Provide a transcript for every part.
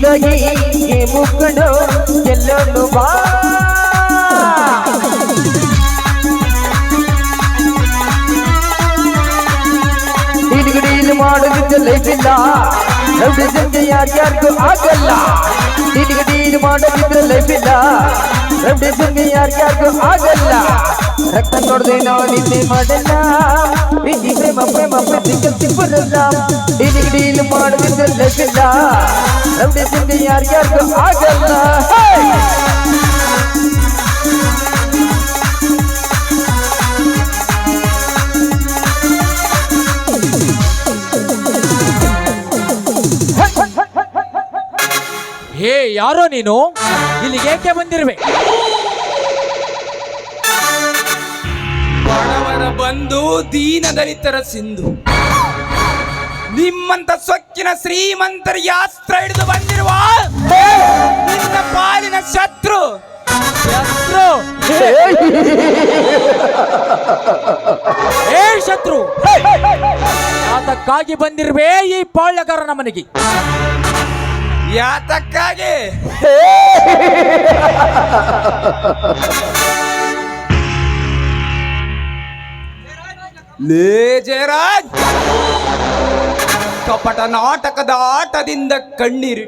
ಹೀಗಾಗಿ ಈ ಮುಕ್ಕಂಡು ಎಲ್ಲೊಂದು ಬಾ. ಡೀಲ್ ಮಾಡೋದಿದ್ದ ಲೈಫ್ ಇಲ್ಲ. ರೌಡಿಸಮ್ಗೆ ಯಾರ್ಯಾರಿಗೂ ಆಗಲ್ಲ. ಡೀಲ್ ಮಾಡೋದಿದ್ರೆ ಲೈಫ್ ಇಲ್ಲ. ರೌಡಿಸಮ್ಗೆ ಯಾರ್ಯಾರಿಗೂ ಆಗಲ್ಲ. ರಕ್ತ ನೋಡ್ದೆ ನಾವು ಮಾಡಲ್ಲ. ಬಿಜಿ ಪ್ರೇಮ ಪ್ರೇಮ ಪ್ರೀತಿ ಸಿಬ್ಬರಲ್ಲ ಡೀಲ್ ಡೀಲ್ ಮಾಡೋದಿದ್ರೆ ಲೈಫ್ ಸಿಂಗ ರೌಡಿಸಮ್ಗೆ ಯಾರ್ಯಾರಿಗೂ ಆಗಲ್ಲ! ಹೇ, ಯಾರೋ ನೀನು? ಇಲ್ಲಿಗೆ ಏಕೆ ಬಂದಿರುವೆ? ಬಡವರ ಬಂಧು, ದೀನ ದಲಿತರ ಸಿಂಧು. ನಿಮ್ಮಂತ ಸೊಕ್ಕಿನ ಶ್ರೀಮಂತರಿಗೆ ಅಸ್ತ್ರ ಹಿಡಿದು ಬಂದಿರುವ ನಿನ್ನ ಪಾಲಿನ ಶತ್ರು. ಶತ್ರು. ಏ ಶತ್ರು. ಯಾತಕ್ಕಾಗಿ ಬಂದಿರುವೆ ಈ ಪಾಳ್ಯಗಾರನ ಮನೆಗೆ. ಯಾತಕ್ಕಾಗಿ? ಲೇ ಜಯರಾಜ್! ಕಪಟ ನಾಟಕದ ಆಟದಿಂದ ಕಣ್ಣೀರು.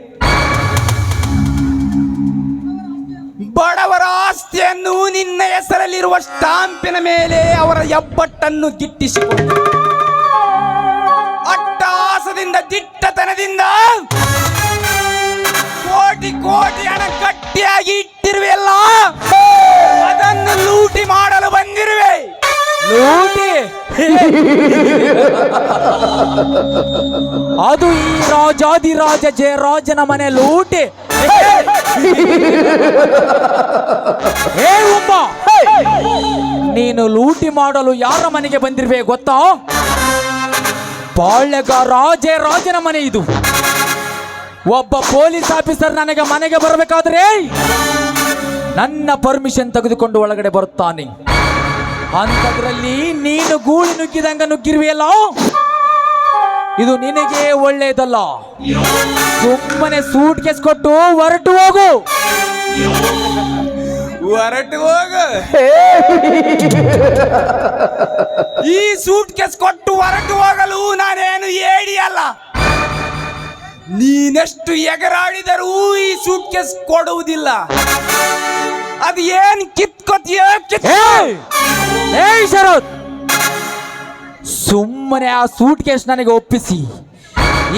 ಬಡವರ ಆಸ್ತಿಯನ್ನು ನಿನ್ನ ಹೆಸರಲ್ಲಿರುವ ಸ್ಟಾಂಪಿನ ಮೇಲೆ ಅವರ ಹೆಬ್ಬಟ್ಟನ್ನು ಗಿಟ್ಟಿಸಿಕೊಂಡು. ಅಟ್ಟಾಸದಿಂದ, ದಿಟ್ಟತನದಿಂದ ಕೋಟಿ ಕೋಟಿ ಹಣ ಕಟ್ಟಿಯಾಗಿ ಇಟ್ಟಿರುವೆಲ್ಲ ಅದು ಈ ರಾಜಾದಿರಾಜ ಜಯರಾಜನ ಮನೆ ಲೂಟಿ. ಹೇ ಉಮ್ಮ ನೀನು ಲೂಟಿ ಮಾಡಲು ಯಾರ ಮನೆಗೆ ಬಂದಿರ್ವೆ ಗೊತ್ತಾ? ಬಾಳ್ಯಗಾರ ರಾಜನ ಮನೆ ಇದು. ಒಬ್ಬ ಪೊಲೀಸ್ ಆಫೀಸರ್ ನನಗೆ ಮನೆಗೆ ಬರಬೇಕಾದ್ರೆ ನನ್ನ ಪರ್ಮಿಷನ್ ತೆಗೆದುಕೊಂಡು ಒಳಗಡೆ ಬರುತ್ತಾನೆ. ಅಂಥದ್ರಲ್ಲಿ ನೀನು ಗೂಳಿ ನುಗ್ಗಿದಂಗ ನುಗ್ಗಿರುವೆಯಲ್ಲ? ಇದು ನಿನಗೆ ಒಳ್ಳೆಯದಲ್ಲ ಸುಮ್ಮನೆ ಸೂಟ್ ಕೇಸ್ ಕೊಟ್ಟು ಹೊರಟು ಹೋಗು. ಹೊರಟು ಹೋಗ. ಈ ಸೂಟ್ ಕೇಸ್ ಕೊಟ್ಟು ಹೊರಟು ಹೋಗಲು ನಾನೇನು ಏಡಿ ಅಲ್ಲ. ನೀನೆಷ್ಟು ಎಗರಾಡಿದರೂ ಈ ಸೂಟ್ ಕೇಸ್ ಕೊಡುವುದಿಲ್ಲ. ಅದು ಏನ್ ಕಿತ್ಕೊತೀಯ ಕಿತ್ ಹೇ. ಏಯ್ ಶರತ್. ಸುಮ್ಮನೆ ಆ ಸೂಟ್ ಕೇಸ್ ನನಗೆ ಒಪ್ಪಿಸಿ.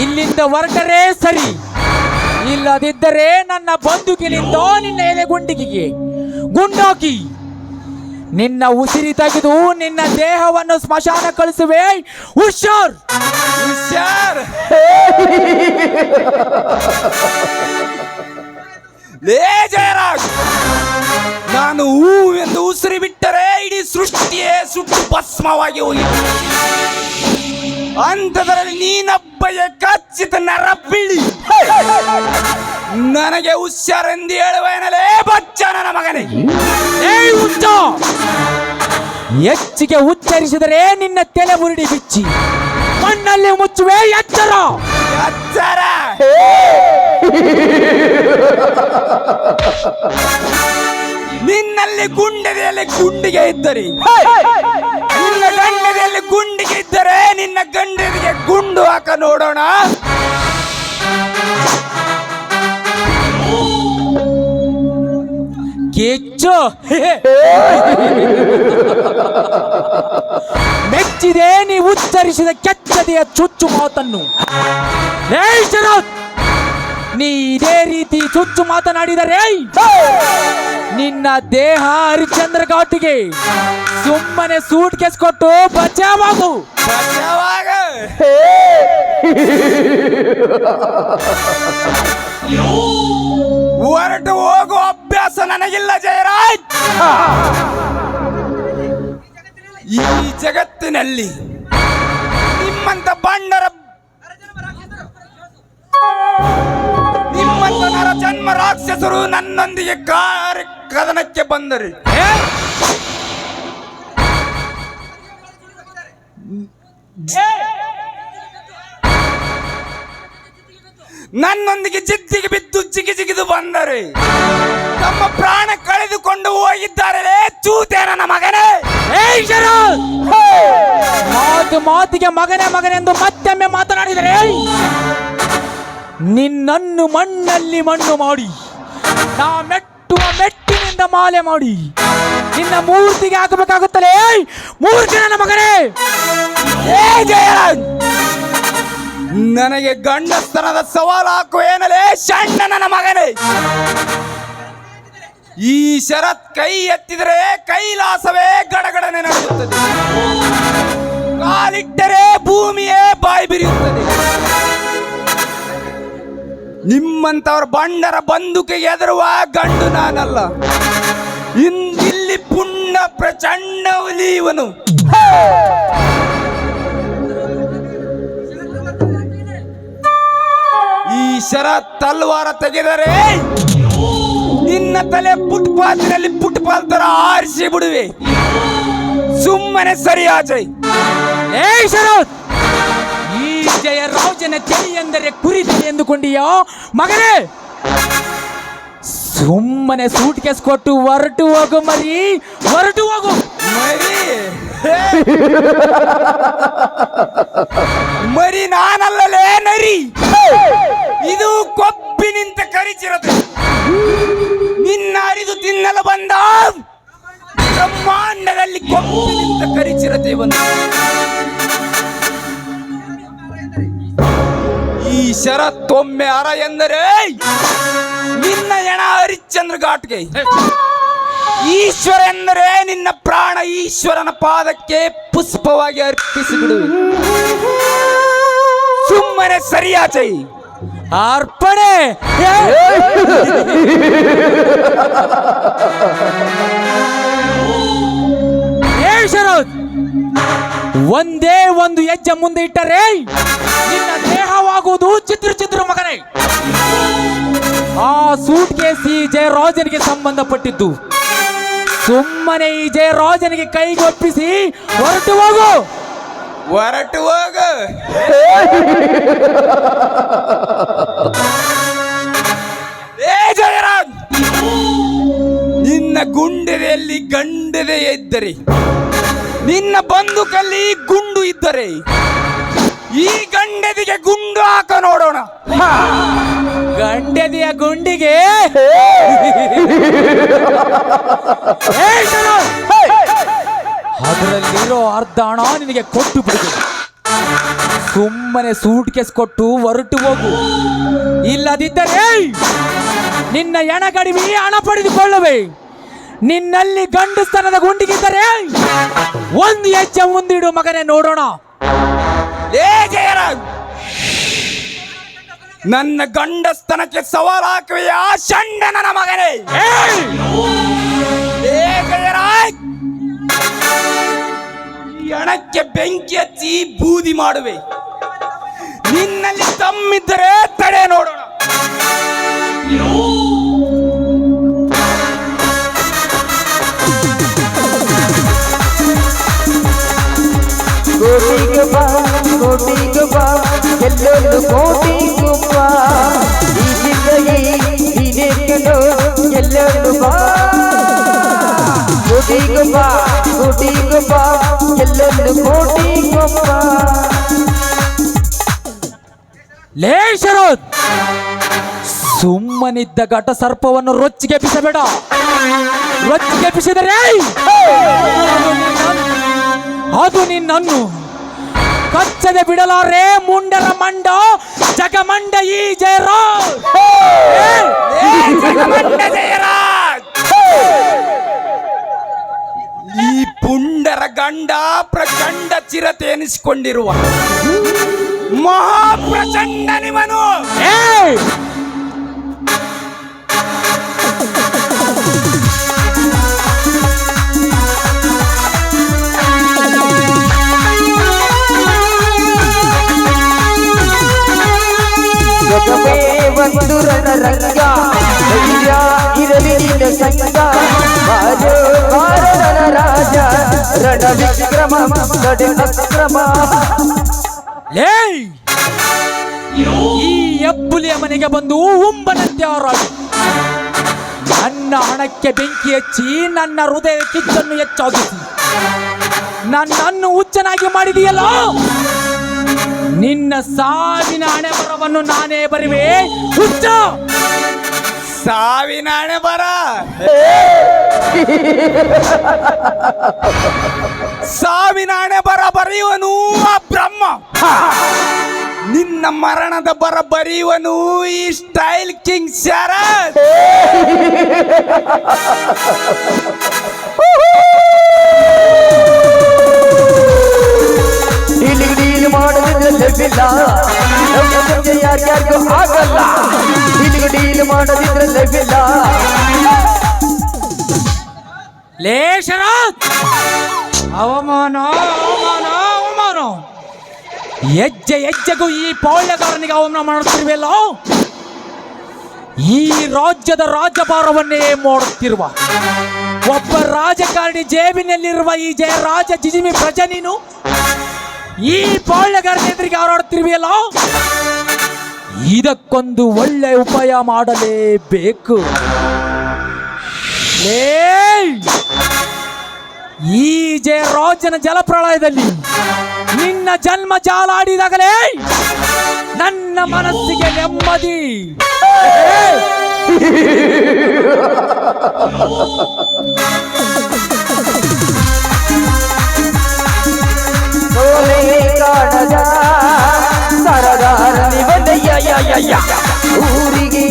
ಇಲ್ಲಿಂದ ಹೊರಟರೆ ಸರಿ. ಇಲ್ಲದಿದ್ದರೆ ನನ್ನ ಬಂದೂಕಿನಿಂದ ನಿನ್ನ ಎಲೆ ಗುಂಡಿಗೆ ಗುಂಡಾಕಿ. ನಿನ್ನ ಉಸಿರಿ ತೆಗೆದು ನಿನ್ನ ದೇಹವನ್ನು ಸ್ಮಶಾನ ಕಳಿಸುವೆ. ಹುಷಾರ್. ಹುಷಾರ್. ಲೇ ಜಯರಾಜ್, ನಾನು ಹೂ ಎಂದು ಉಸಿರಿ ಬಿಟ್ಟರೆ ಇಡೀ ಸುಟ್ಟು ಭಸ್ಮವಾಗಿ ಹೋಗಿತ್ತು ಅಂಥದ್ರಲ್ಲಿ ನೀನಬ್ಬಯ ಕಚ್ಚಿತ ನರ ನರಪಿಳಿ. ನನಗೆ ಹುಷಾರೆಂದು ಹೇಳುವೇನಲೇ ಬಚ್ಚ ನನ್ನ ಮಗನೇ. ಏಯ್ ಹುಚ್ಚ! ಹೆಚ್ಚಿಗೆ ಉಚ್ಚರಿಸಿದರೆ ನಿನ್ನ ತಲೆ ಮುರುಡಿ ಬಿಚ್ಚಿ. ಮಣ್ಣಲ್ಲಿ ಮುಚ್ಚುವೆ ಎಚ್ಚರ. ಅಚ್ಚರ ನಿನ್ನಲ್ಲಿ ಗುಂಡದೆಯಲ್ಲಿ ಗುಂಡಿಗೆ ಇದ್ದರೆ. ನಿನ್ನ ಗಂಡದಲ್ಲಿ ಗುಂಡಿಗೆ ಇದ್ದರೆ ನಿನ್ನ ಗಂಡರಿಗೆ ಗುಂಡು ಹಾಕ ನೋಡೋಣ. ಕೆಚ್ಚು. ಮೆಚ್ಚಿದೆ ನೀ ಉಚ್ಚರಿಸಿದ ಕೆಚ್ಚದೆಯ ಚುಚ್ಚು ಮಾತನ್ನು. ನೀ ಇದೇ ರೀತಿ ಚುಚ್ಚು ಮಾತನಾಡಿದರೆ ನಿನ್ನ ದೇಹ ಹರಿಶ್ಚಂದ್ರ ಘಾಟಿಗೆ ಸುಮ್ಮನೆ ಸೂಟ್ ಕೇಸ್ ಕೊಟ್ಟು ಬಚಾವಾಗು. ಹೊರಟು ಹೋಗುವ ಅಭ್ಯಾಸ ನನಗಿಲ್ಲ ಜಯರಾಜ್. ಈ ಜಗತ್ತಿನಲ್ಲಿ ನಿಮ್ಮಂತ ಬಂಡರ ನಿಮ್ಮಂತ ನರ ಜನ್ಮ ರಾಕ್ಷಸರು ನನ್ನೊಂದಿಗೆ ಕಾರಿ ಕದನಕ್ಕೆ ಬಂದರು? ನನ್ನೊಂದಿಗೆ ಜಿದ್ದಿಗೆ ಬಿದ್ದು ಜಿಗಿ ಜಿಗಿದು ಬಂದರೆ. ತಮ್ಮ ಪ್ರಾಣ ಕಳೆದುಕೊಂಡು ಹೋಗಿದ್ದಾರೆ. ಚೂತೆ ನನ್ನ ಮಗನೇ. ಮಾತು ಮಾತಿಗೆ ಮಗನೇ ಮಗನೆಂದು ಮತ್ತೊಮ್ಮೆ ಮಾತನಾಡಿದರೆ ನಿನ್ನನ್ನು ಮಣ್ಣಲ್ಲಿ ಮಣ್ಣು ಮಾಡಿ, ನಾ ಮೆಟ್ಟುವ ಮೆಟ್ಟಿನಿಂದ ಮಾಲೆ ಮಾಡಿ, ನಿನ್ನ ಮೂರ್ತಿಗೆ ಹಾಕಬೇಕಾಗುತ್ತಲೇ! ಮೂರ್ತಿ ನನ್ನ ಮಗನೇ! ನನಗೆ ಗಂಡಸ್ತನದ ಸವಾಲು ಹಾಕು ಏನಲೇ? ಸಣ್ಣ ನನ್ನ ಮಗನೇ! ಈ ಶರತ್ ಕೈ ಎತ್ತಿದರೆ ಕೈಲಾಸವೇ ಗಡಗಡನೆ ನಡೆಯುತ್ತದೆ. ಕಾಲಿಟ್ಟರೆ ಭೂಮಿಯೇ ಬಾಯಿ ಬಿರಿಯುತ್ತದೆ. ನಿಮ್ಮಂತವ್ರ ಬಂಡರ ಬಂದುಕೆ ಎದುರುವ ಗಂಡು ನಾನಲ್ಲ. ಇಲ್ಲಿ ಪುಣ್ಯ ಪ್ರಚಂಡ ಇವನು ಈ ಶರ ತಲ್ವಾರ ತೆಗೆದರೆ ನಿನ್ನ ತಲೆ ಫುಟ್ಪಾತ್ನಲ್ಲಿ ಫುಟ್ಪಾಲ್ ತರ ಆರಿಸಿ ಬಿಡುವೆ. ಸುಮ್ಮನೆ ಸರಿ ಆಚೆ ಏ ಶರತ್! ಈ ಜಯರಾಜನ ತಲೆ ಎಂದರೆ ಕುರಿತಲೆ ಎಂದುಕೊಂಡಿಯೋ ಮಗನೇ! ಸುಮ್ಮನೆ ಸೂಟ್ ಕೇಸ್ ಕೊಟ್ಟು ಹೊರಟು ಹೋಗು ಮರಿ! ಹೊರಟು ಹೋಗು ಮರಿ! ಮರಿ ನಾನಲ್ಲಲೇ ನರಿ! ಇದು ಕೊಬ್ಬಿ ನಿಂತ ಕರಿಚಿರತೆ ನಿನ್ನ ಅರಿದು ತಿನ್ನಲು ಬಂದ ಬ್ರಹ್ಮಾಂಡದಲ್ಲಿ ಕೊಬ್ಬಿ ನಿಂತ ಕರಿಚಿರತೆ ಬಂದ ಶರತ್ತೊಮ್ಮೆ ಅರ ಎಂದರೆ ನಿನ್ನ ಎಣ ಹರಿಶ್ಚಂದ್ರ ಘಾಟ್ಗೆ ಈಶ್ವರ ಎಂದರೆ ನಿನ್ನ ಪ್ರಾಣ ಈಶ್ವರನ ಪಾದಕ್ಕೆ ಪುಷ್ಪವಾಗಿ ಅರ್ಪಿಸಿಬಿಡು ಸುಮ್ಮನೆ ಸರಿಯಾಚೈ ಅರ್ಪಣೆ ಶರತ್ ಒಂದೇ ಒಂದು ಹೆಜ್ಜೆ ಮುಂದೆ ಇಟ್ಟರೆ ನಿನ್ನ ದೇಹವಾಗುವುದು ಚಿತ್ರ ಚಿತ್ರ ಮಗನೇ. ಆ ಸೂಟ್ ಕೇಸ್ ಈ ಜಯರಾಜನಿಗೆ ಸಂಬಂಧಪಟ್ಟಿದ್ದು. ಸುಮ್ಮನೆ ಈ ಜಯರಾಜನಿಗೆ ಕೈಗೊಪ್ಪಿಸಿ ಹೊರಟು ಹೋಗು. ಹೊರಟು ಹೋಗು. ಏ ಜಯರಾಜ್, ನಿನ್ನ ಗುಂಡಿರೆಯಲ್ಲಿ ಗಂಡದೆ ಇದ್ದರೆ ನಿನ್ನ ಬಂದುಕಲ್ಲಿ ಗುಂಡು ಇದ್ದರೆ ಈ ಗಂಡದಿಗೆ ಗುಂಡು ಹಾಕ ನೋಡೋಣ. ಗಂಡದಿಯ ಗುಂಡಿಗೆ! ಅದರಲ್ಲಿರೋ ಅರ್ಧ ಹಣ ನಿನಗೆ ಕೊಟ್ಟು ಬಿಡುದು ಸುಮ್ಮನೆ ಸೂಟ್ ಕೇಸ್ ಕೊಟ್ಟು ಹೊರಟು ಹೋಗು. ಇಲ್ಲದಿದ್ದರೆ ನಿನ್ನ ಎಣಗಡಿಮೆ ಹಣ ಪಡೆದುಕೊಳ್ಳುವೆ. ನಿನ್ನಲ್ಲಿ ಗಂಡಸ್ತನದ ಗುಂಡಿಗಿದ್ದರೆ ಒಂದು ಹೆಜ್ಜೆ ಮುಂದಿಡು ಮಗನೇ ನೋಡೋಣ. ನನ್ನ ಗಂಡಸ್ತನಕ್ಕೆ ಸವಾಲು ಹಾಕುವೆಯಾ ಷಂಡ ನನ್ನ ಮಗನೇ. ಹಣಕ್ಕೆ ಬೆಂಕಿ ಹಚ್ಚಿ ಬೂದಿ ಮಾಡುವೆ. ನಿನ್ನಲ್ಲಿ ತಮ್ಮಿದ್ದರೆ ತಡೆ ನೋಡೋಣ ಎಲ್ಲೊಂದು ಕೋಟಿ ಬಾ ಈ ನೀನೇ ಕಣೋ ಎಲ್ಲೊಂದು ಬಾ. ಕೋಟಿಗೆ ಬಾ ಕೋಟಿಗೆ ಬಾ, ಎಲ್ಲೊಂದು ಕೋಟಿಗೂ ಬಾ ಲೇ ಶರತ್! ಸುಮ್ಮನಿದ್ದ ಘಟ ಸರ್ಪವನ್ನು ರೊಚ್ಚಿಗೆ ಬಿಸಬೇಡ ರೊಚ್ಚಿಗೆ ಬಿಸಿದರೆ ಅದು ನಿನ್ನನ್ನು. ಕಚ್ಚದೆ ಬಿಡಲಾರೆ ಮುಂಡರ ಮಂಡ ಜಗಮಂಡ ಈ ಜಯರಾಜ್. ಈ ಪುಂಡರ ಗಂಡ ಪ್ರಚಂಡ ಚಿರತೆ ಎನಿಸಿಕೊಂಡಿರುವ ಮಹಾಪ್ರಚಂಡ ಸಂಗ. ರಾಜ. ರಣ ವಿಕ್ರಮ ನಡೆ ಅಕ್ರಮ ಈ ಎಬ್ಬುಲಿಯ ಮನೆಗೆ ಬಂದು ಉಂಬನಂತೆ ಹಾರಾಡಿ ನನ್ನ ಹಣಕ್ಕೆ ಬೆಂಕಿ ಹಚ್ಚಿ ನನ್ನ ಹೃದಯ ಕಿಚ್ಚನ್ನು ಹೆಚ್ಚಾಗಿಸಿ. ನನ್ನನ್ನು ಹುಚ್ಚನಾಗಿ ಮಾಡಿದೆಯಲ್ಲ? ನಿನ್ನ ಸಾವಿನ ಹಣೆ ಬರವನ್ನು ನಾನೇ ಬರಿವೆ. ಹುಚ್ಚ! ಸಾವಿನ ಹಣೆ ಬರ. ಸಾವಿನ ಹಣೆ ಬರ ಬರೆಯುವನು ಆ ಬ್ರಹ್ಮ. ನಿನ್ನ ಮರಣದ ಬರ ಬರೆಯುವನು ಈ ಸ್ಟೈಲ್ ಕಿಂಗ್ ಶರತ್. ಲೆಬ್ಬಿಲ್ಲ ನಮ್ಮ ಮುಂದೆ ಯಾರ್ಯಾರಿಗೂ ಆಗಲ್ಲ. ಇಲ್ಲಿಗೆ ಡೀಲ್ ಮಾಡದಿದ್ರೆ ಲೆಬ್ಬಿಲ್ಲ ಲೇ ಶರತ್! ಅವಮಾನ ಅವಮಾನ ಅವಮಾನ. ಹೆಜ್ಜೆ, ಹೆಜ್ಜೆಗೂ ಈ ಪೌಳ್ಯಗಾರನಿಗೆ ಅವಮಾನ ಮಾಡುತ್ತಿರುವೆಲ್ಲ ಈ ರಾಜ್ಯದ ರಾಜಭಾರವನ್ನೇ ಮಾಡುತ್ತಿರುವ ಒಬ್ಬ ರಾಜಕಾರಣಿ ಜೇಬಿನಲ್ಲಿರುವ ಈ ಜಯ ರಾಜ ಜಿಜಿಮಿ ಪ್ರಜೆ ನೀನು? ಈ ಪೌಳ್ಯಗಾರನ ಎದುರಿಗೆ ಹಾರಾಡುತ್ತಿರುವೆಯಲ್ಲ ಇದಕ್ಕೊಂದು ಒಳ್ಳೆ ಉಪಾಯ ಮಾಡಲೇಬೇಕು. ಈ ಜಯ ರಾಜನ ಜಲಪ್ರಳಯದಲ್ಲಿ ನಿನ್ನ ಜನ್ಮ ಜಾಲಾಡಿದಾಗಲೇ ನನ್ನ ಮನಸ್ಸಿಗೆ ನೆಮ್ಮದಿ. ಕಾಣದ ಸರದಾರ ನಿವದಯ್ಯ ಊರಿಗೆ